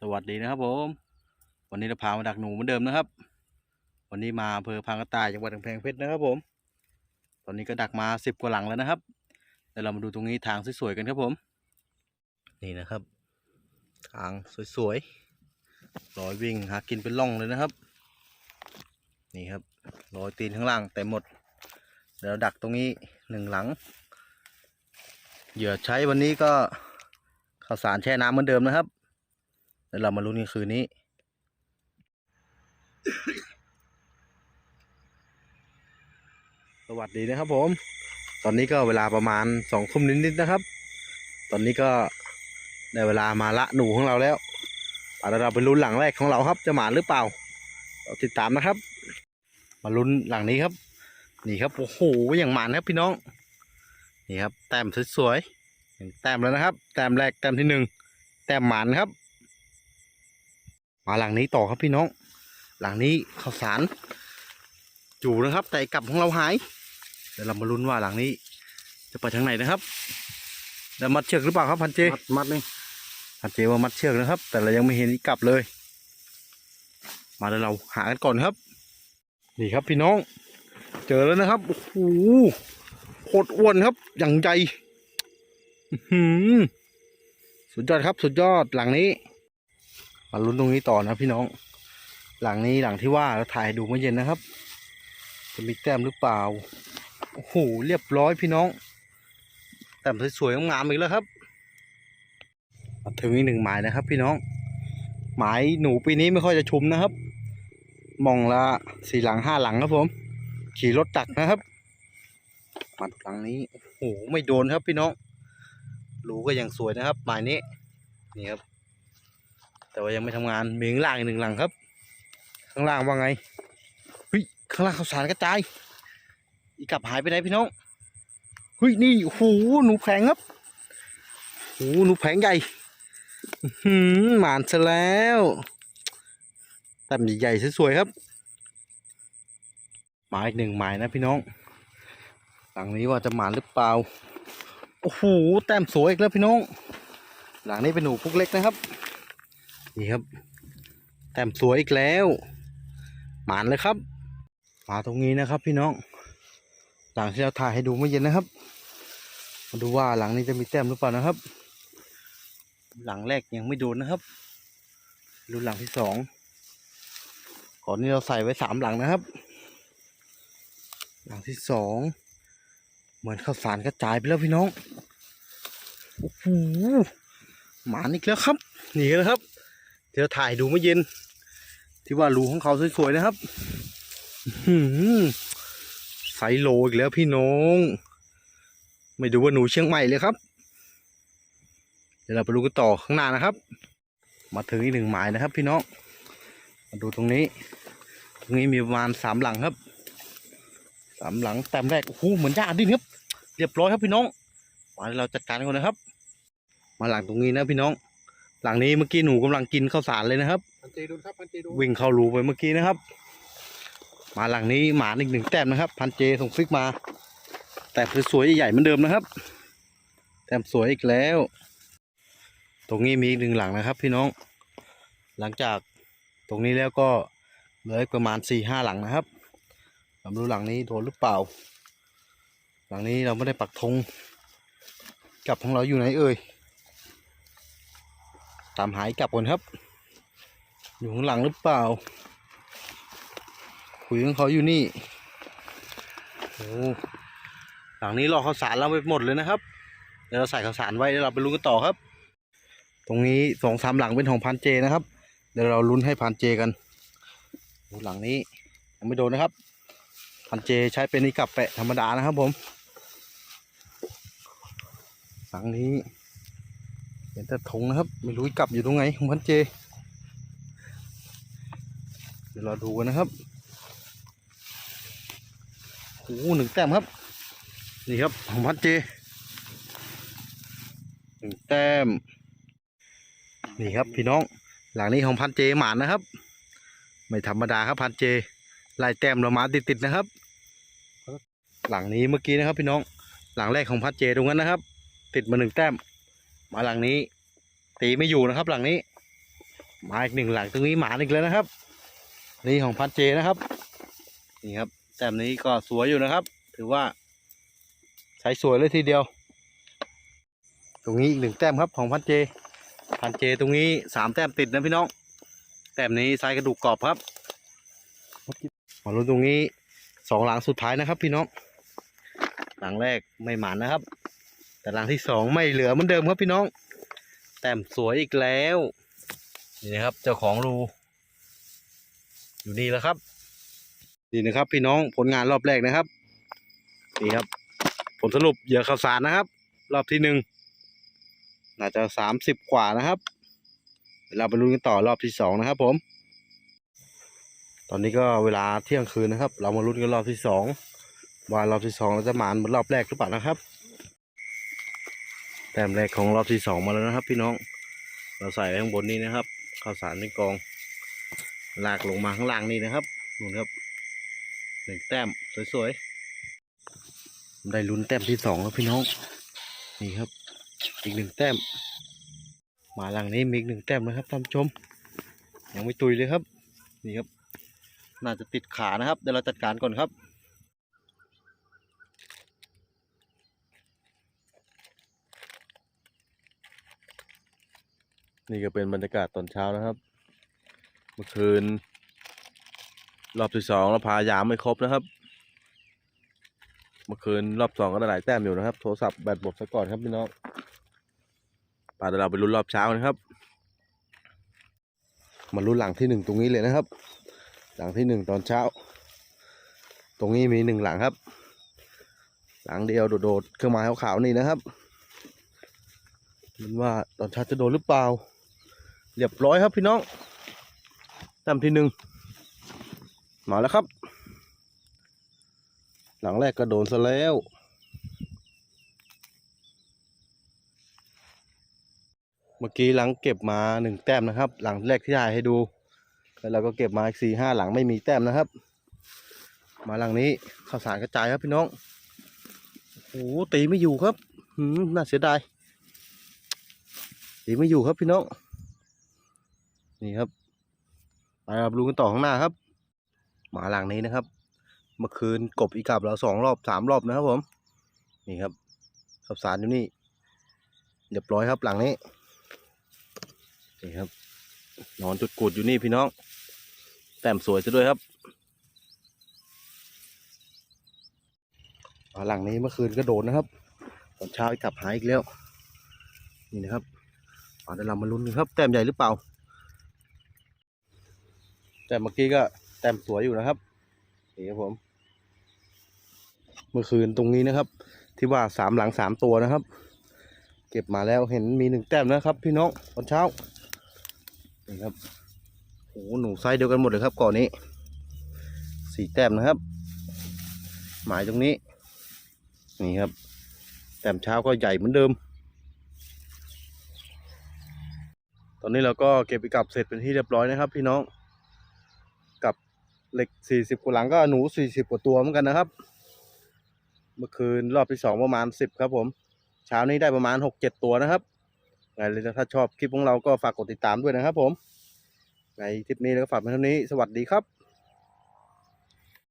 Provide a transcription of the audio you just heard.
สวัสดีนะครับผม วันนี้เราพามาดักหนูเหมือนเดิมนะครับ วันนี้มาอำเภอพางกระต่ายจังหวัดกำแพงเพชรนะครับผม ตอนนี้ก็ดักมาสิบกว่าหลังแล้วนะครับเดี๋ยวเรามาดูตรงนี้ทางสวยๆกันครับผม นี่นะครับ ทางสวยๆรอยวิ่งหากินเป็นล่องเลยนะครับ นี่ครับรอยตีนข้างล่างเต็มหมด เดี๋ยวดักตรงนี้หนึ่งหลัง เหยื่อใช้วันนี้ก็ข้าวสารแช่น้ำเหมือนเดิมนะครับ เดี๋ยวเรามาลุ้นกันคืนนี้ สวัสดีนะครับผม ตอนนี้ก็เวลาประมาณสองทุ่มนิดๆนะครับ ตอนนี้ก็ได้เวลามาละหนูของเราแล้วเอาเราไปลุ้นหลังแรกของเราครับ จะหมานหรือเปล่า เราติดตามนะครับ มาลุ้นหลังนี้ครับ นี่ครับโอ้โหอย่างหมานครับพี่น้อง นี่ครับแต้มสวยๆแต้มแล้วนะครับ แต้มแรกแต้มที่หนึ่งแต้มหมานครับ มาหลังนี้ต่อครับพี่น้อง หลังนี้ข้าวสารอยู่นะครับ แต่กลับของเราหายเดี๋ยวเรามาลุ้นว่าหลังนี้ จะไปทางไหนนะครับแล้วมัดเชือกหรือเปล่าครับพันเจมัดมัดนี่พันเจว่ามัดเชือกนะครับ แต่เรายังไม่เห็นกลับเลย มาเดี๋ยวเราหากันก่อนครับ นี่ครับพี่น้อง เจอแล้วนะครับโอ้โหโคตรอ้วนครับอย่างใหญ่อื้อหือสุดยอดครับ สุดยอดหลังนี้ มาลุ้นตรงนี้ต่อนะพี่น้อง หลังนี้หลังที่ว่าเราถ่ายดูเมื่อเย็นนะครับ จะมีแต้มหรือเปล่าโอ้โหเรียบร้อยพี่น้อง แต้มสวยๆงามอีกแล้วครับถึงอีกหนึ่งหมายนะครับ พี่น้อง หมายหนูปีนี้ไม่ค่อยจะชุมนะครับ มองละสี่หลังห้าหลังครับผม ขี่รถตักนะครับมาหลังนี้โอ้โหไม่โดนครับพี่น้องรูก็ยังสวยนะครับ หมายนี้นี่ครับ แต่ว่ายังไม่ทำงานมีข้างล่างอีกหนึ่งหลังครับ ข้างล่างว่าไงเฮ้ยข้างล่างข้าวสารกระจายอีกลับหายไปไหนพี่น้องเฮ้ยนี่โอ้โหหนูแผงครับโอ้โหหนูแผงใหญ่หืมหมานซะแล้วแต้มใหญ่ๆสวยๆครับหมายอีกหนึ่งหมายนะพี่น้อง หลังนี้ว่าจะหมานหรือเปล่าโอ้โหแต้มสวยอีกแล้วพี่น้อง หลังนี้เป็นหนูพุกเล็กนะครับ นี่ครับ แต้มสวยอีกแล้ว หมานเลยครับมาตรงนี้นะครับ พี่น้อง หลังที่เราถ่ายให้ดูเมื่อเย็นนะครับ มาดูว่าหลังนี้จะมีแต้มหรือเปล่านะครับ หลังแรกยังไม่โดนนะครับดูหลังที่สองก่อนนี้เราใส่ไว้สามหลังนะครับ หลังที่สองเหมือนข้าวสารกระจายไปแล้วพี่น้องโอ้โหหมานอีกแล้วครับนี่แล้วครับ เดี๋ยวถ่ายดูเมื่อเย็น ที่ว่ารูของเขาสวยๆนะครับอื้อหือไซส์โลอีกแล้วพี่น้อง ไม่ดูว่าหนูเชียงใหม่เลยครับ เดี๋ยวเราไปดูกันต่อข้างหน้านะครับ มาถึงอีกหนึ่งหมายนะครับ พี่น้อง มาดูตรงนี้ ตรงนี้มีประมาณสามหลังครับสามหลังแต้มแรกโอ้โหเหมือนหญ้าดิ้นครับเรียบร้อยครับพี่น้องมาเราจัดการกันนะครับ มาหลังตรงนี้นะพี่น้อง หลังนี้เมื่อกี้หนูกำลังกินข้าวสารเลยนะครับพันเจดูครับพันเจดูวิ่งเข้ารูไปเมื่อกี้นะครับ มาหลังนี้หมาอีกหนึ่งแต้มนะครับ พันเจส่งฟิกมา แต่สวยๆใหญ่ๆเหมือนเดิมนะครับ แต้มสวยอีกแล้ว ตรงนี้มีอีกหนึ่งหลังนะครับ พี่น้อง หลังจากตรงนี้แล้วก็เหลืออีกประมาณสี่ห้าหลังนะครับเรามาดูหลังนี้โดนหรือเปล่า หลังนี้เราไม่ได้ปักธงกลับของเราอยู่ไหนเอ่ย ตามหายกลับก่อนครับ อยู่ข้างหลังหรือเปล่าคุยของเขาอยู่นี่โอ้หลังนี้รอข้าวสารเราไปหมดเลยนะครับเดี๋ยวเราใส่ข้าวสารไว้แล้วเราไปลุ้นกันต่อครับ ตรงนี้สองสามหลังเป็นของพันเจนะครับ เดี๋ยวเราลุ้นให้พันเจกันหลังนี้ยังไม่โดนนะครับ พันเจใช้เป็นนิกับแปะธรรมดานะครับผม หลังนี้ แต่ธงนะครับ ไม่รู้กลับอยู่ตรงไหนของพันเจ เดี๋ยวเราดูกันนะครับโอ้โหหนึ่งแต้มครับ นี่ครับของพันเจหนึ่งแต้ม นี่ครับพี่น้อง หลังนี้ของพันเจหมานนะครับ ไม่ธรรมดาครับพันเจลายแต้มเรามาติดๆนะครับ หลังนี้เมื่อกี้นะครับพี่น้อง หลังแรกของพันเจตรงนั้นนะครับ ติดมาหนึ่งแต้ม มาหลังนี้ ตีไม่อยู่นะครับ หลังนี้ มาอีกหนึ่งหลังตรงนี้หมาอีกแล้วนะครับ นี่ของพันเจนะครับ นี่ครับแต้มนี้ก็สวยอยู่นะครับ ถือว่าใช้สวยเลยทีเดียว ตรงนี้อีกหนึ่งแต้มครับของพันเจ พันเจตรงนี้สามแต้มติดนะพี่น้อง แต้มนี้ไซส์กระดูกกรอบครับมาลุ้นตรงนี้สองหลังสุดท้ายนะครับ พี่น้อง หลังแรกไม่หมานนะครับ แต่หลังที่สองไม่เหลือเหมือนเดิมครับพี่น้อง แต้มสวยอีกแล้ว นี่นะครับ เจ้าของรู อยู่นี่แล้วครับ นี่นะครับ พี่น้องผลงานรอบแรกนะครับ นี่ครับ ผลสรุปเหยื่อข่าวสารนะครับ รอบที่หนึ่งน่าจะสามสิบกว่านะครับ เราไปลุ้นกันต่อรอบที่สองนะครับ ผม ตอนนี้ก็เวลาเที่ยงคืนนะครับ เรามาลุ้นกันรอบที่สองว่ารอบที่สองเราจะหมานเหมือนรอบแรกหรือเปล่านะครับ แต้มแรกของรอบที่สองมาแล้วนะครับ พี่น้อง เราใส่ไว้ข้างบนนี้นะครับข้าวสารในกอง ลากลงมาข้างล่างนี่นะครับนู่นครับหนึ่งแต้มสวยๆได้ลุ้นแต้มที่สองแล้วพี่น้อง นี่ครับ อีกหนึ่งแต้ม มาหลังนี้มีอีกหนึ่งแต้มนะครับท่านชม ยังไม่ตุยเลยครับ นี่ครับ น่าจะติดขานะครับเดี๋ยวเราจัดการก่อนครับ นี่ก็เป็นบรรยากาศตอนเช้านะครับ เมื่อคืน รอบที่สองเราพายามไม่ครบนะครับ เมื่อคืนรอบสองก็ได้หลายแต้มอยู่นะครับ โทรศัพท์แบตหมดซะก่อนครับพี่น้องป่าเดี๋ยวเราไปลุ้นรอบเช้านะครับ มาลุ้นหลังที่หนึ่งตรงนี้เลยนะครับ หลังที่หนึ่งตอนเช้า ตรงนี้มีหนึ่งหลังครับ หลังเดียวโดดๆเครื่องไม้ขาวๆนี่นะครับมันว่าตอนเช้าจะโดนหรือเปล่า เรียบร้อยครับพี่น้องแต้มที่หนึ่งมาแล้วครับ หลังแรกก็โดนซะแล้ว เมื่อกี้หลังเก็บมาหนึ่งแต้มนะครับ หลังแรกที่ถ่ายให้ดู แล้วเราก็เก็บมาอีกสี่ห้าหลังไม่มีแต้มนะครับ มาหลังนี้ข้าวสารกระจายครับพี่น้องโอ้ตีไม่อยู่ครับ หืมน่าเสียดายตีไม่อยู่ครับพี่น้อง นี่ครับไปครับรู้กันต่อข้างหน้าครับ หมาหลังนี้นะครับ เมื่อคืนกบอีกับเราสองรอบสามรอบนะครับผม นี่ครับข้าวสารอยู่นี่เรียบร้อยครับหลังนี้นี่ครับ นอนจุดกูดอยู่นี่พี่น้อง แต้มสวยซะด้วยครับมาหลังนี้เมื่อคืนก็โดนนะครับตอนเช้าอีกับหายอีกแล้ว นี่นะครับมาเดี๋ยวเรามาลุ้นกันครับ แต้มใหญ่หรือเปล่า แต่เมื่อกี้ก็แต้มสวยอยู่นะครับนี่ครับผม เมื่อคืนตรงนี้นะครับ ที่ว่าสามหลังสามตัวนะครับ เก็บมาแล้วเห็นมีหนึ่งแต้มนะครับ พี่น้องตอนเช้านี่ครับโอ้หนูไซส์เดียวกันหมดเลยครับก่อนนี้สี่แต้มนะครับ หมายตรงนี้ นี่ครับ แต้มเช้าก็ใหญ่เหมือนเดิม ตอนนี้เราก็เก็บไปกับเสร็จเป็นที่เรียบร้อยนะครับ พี่น้อง เหล็กสี่สิบกว่าหลังก็หนูสี่สิบกว่าตัวเหมือนกันนะครับ เมื่อคืนรอบที่สองประมาณสิบครับ ผมเช้านี้ได้ประมาณหกเจ็ดตัวนะครับไงเลยถ้าชอบคลิปของเราก็ฝากกดติดตามด้วยนะครับ ผม ในคลิปนี้แล้วก็ฝากไว้เท่านี้สวัสดีครับ